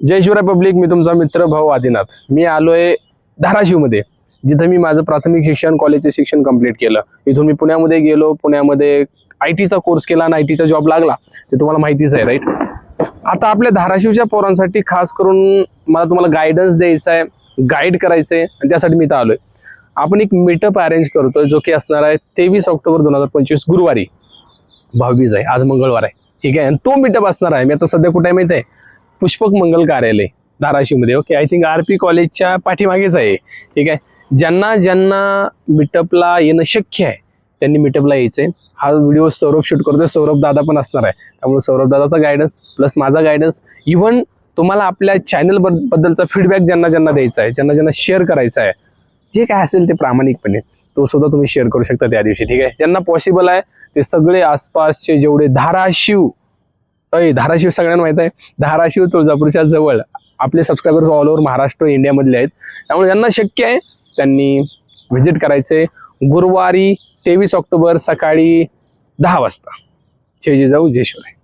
जय Shivray public मी तुमचा मित्र भाऊ आदिनाथ. मी आलोय धाराशिवमध्ये जिथं मी माझं प्राथमिक शिक्षण कॉलेजचे शिक्षण कंप्लीट केलं. इथून मी पुण्यामध्ये गेलो पुण्यामध्ये आय टीचा कोर्स केला आणि आय टीचा जॉब लागला. ते तुम्हाला माहितीच आहे राईट आता आपल्या धाराशिवच्या पोरांसाठी खास करून मला तुम्हाला गायडन्स द्यायचा आहे गाईड करायचं आहे आणि त्यासाठी मी इथं आलोय. आपण एक मीटअप अरेंज करतोय जो की असणार आहे तेवीस ऑक्टोबर दोन हजार पंचवीस गुरुवारी. भावीज आहे आज मंगळवार आहे. ठीक आहे आणि तो मीटअप असणार आहे. मी आता सध्या कुठे माहीत माहिती आहे? पुष्पक मंगल कार्यालय धाराशिवमध्ये. Okay I think R P कॉलेजच्या पाठीमागेच आहे. ठीक आहे? ज्यांना ज्यांना मिटअपला येणं शक्य आहे त्यांनी मिटअपला यायचं आहे हा व्हिडिओ सौरभ शूट करतोय. सौरभ दादा पण असणार आहे. त्यामुळे सौरभ दादाचा गायडन्स प्लस माझा गायडन्स इव्हन तुम्हाला आपल्या चॅनल बद्दलचा फीडबॅक ज्यांना ज्यांना द्यायचा आहे ज्यांना ज्यांना शेअर करायचा आहे जे काय असेल ते प्रामाणिकपणे तो सुद्धा तुम्ही शेअर करू शकता त्या दिवशी. ठीक आहे? ज्यांना पॉसिबल आहे ते सगळे आसपासचे जेवढे धाराशिव अय धाराशिव सगळ्यांना माहीत आहे. धाराशिव तुळजापूरच्या जवळ आपले सबस्क्रायबर्स ऑल ओव्हर महाराष्ट्र इंडियामधले आहेत. त्यामुळे ज्यांना शक्य आहे त्यांनी व्हिजिट करायचे. गुरुवारी तेवीस ऑक्टोबर सकाळी दहा वाजता. जय जिजाऊ जय शिवराय.